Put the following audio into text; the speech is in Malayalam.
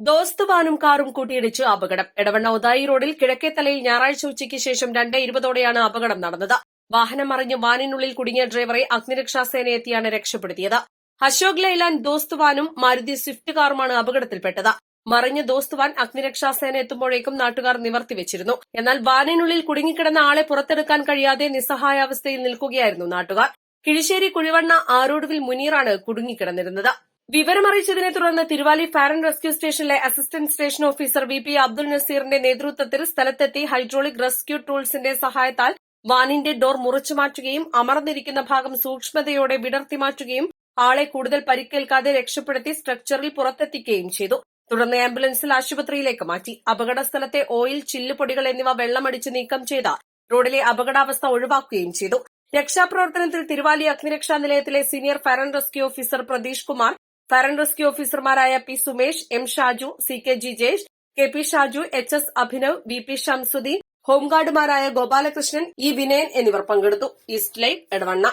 ദോസ്ത് വാനും കാറും കൂട്ടിയിടിച്ച് അപകടം. എടവണ്ണ ഉദായി റോഡിൽ കിഴക്കേത്തലയിൽ ഞായറാഴ്ച ഉച്ചയ്ക്ക് ശേഷം രണ്ട് ഇരുപതോടെയാണ് അപകടം നടന്നത്. വാഹനം മറിഞ്ഞ് വാനിനുള്ളിൽ കുടുങ്ങിയ ഡ്രൈവറെ അഗ്നിരക്ഷാസേന എത്തിയാണ് രക്ഷപ്പെടുത്തിയത്. അശോക് ലൈലാൻ ദോസ്ത് വാനും മാരുതി സ്വിഫ്റ്റ് കാറുമാണ് അപകടത്തിൽപ്പെട്ടത്. മറിഞ്ഞ ദോസ്തുവാൻ അഗ്നിരക്ഷാസേന എത്തുമ്പോഴേക്കും നാട്ടുകാർ നിവർത്തിവെച്ചിരുന്നു എന്നാൽ വാനിനുള്ളിൽ കുടുങ്ങിക്കിടന്ന ആളെ പുറത്തെടുക്കാൻ കഴിയാതെ നിസ്സഹായാവസ്ഥയിൽ നിൽക്കുകയായിരുന്നു നാട്ടുകാർ. കിഴിശ്ശേരി കുഴിവണ്ണ ആരോടുവിൽ മുനീറാണ് കുടുങ്ങിക്കിടന്നിരുന്നത്. വിവരമറിയിച്ചതിനെ തുടർന്ന് തിരുവാലി ഫയർ ആൻഡ് റെസ്ക്യൂ സ്റ്റേഷനിലെ assistant station officer V P Abdul നസീറിന്റെ നേതൃത്വത്തിൽ സ്ഥലത്തെത്തി ഹൈഡ്രോളിക് റെസ്ക്യൂ ടൂൾസിന്റെ സഹായത്താൽ വാനിന്റെ ഡോർ മുറിച്ചു മാറ്റുകയും അമർന്നിരിക്കുന്ന ഭാഗം സൂക്ഷ്മതയോടെ വിടർത്തി മാറ്റുകയും ആളെ കൂടുതൽ പരിക്കേൽക്കാതെ രക്ഷപ്പെടുത്തി സ്ട്രക്ചറിൽ പുറത്തെത്തിക്കുകയും ചെയ്തു. തുടർന്ന് ആംബുലൻസിൽ ആശുപത്രിയിലേക്ക് മാറ്റി. അപകട സ്ഥലത്തെ ഓയിൽ ചില്ലുപൊടികൾ എന്നിവ വെള്ളമടിച്ച് നീക്കം ചെയ്ത റോഡിലെ അപകടാവസ്ഥ ഒഴിവാക്കുകയും ചെയ്തു. രക്ഷാപ്രവർത്തനത്തിൽ തിരുവാലി അഗ്നിരക്ഷാ നിലയത്തിലെ senior fire and rescue officer Pratheesh Kumar fire and rescue ഓഫീസർമാരായ P Sumesh M Shaju C K Jijesh K P Shaju H S Abhinav V P Shamsuddin ഹോംഗാർഡുമാരായ Gopalakrishnan E Vinayan എന്നിവർ പങ്കെടുത്തു. East live Edavanna.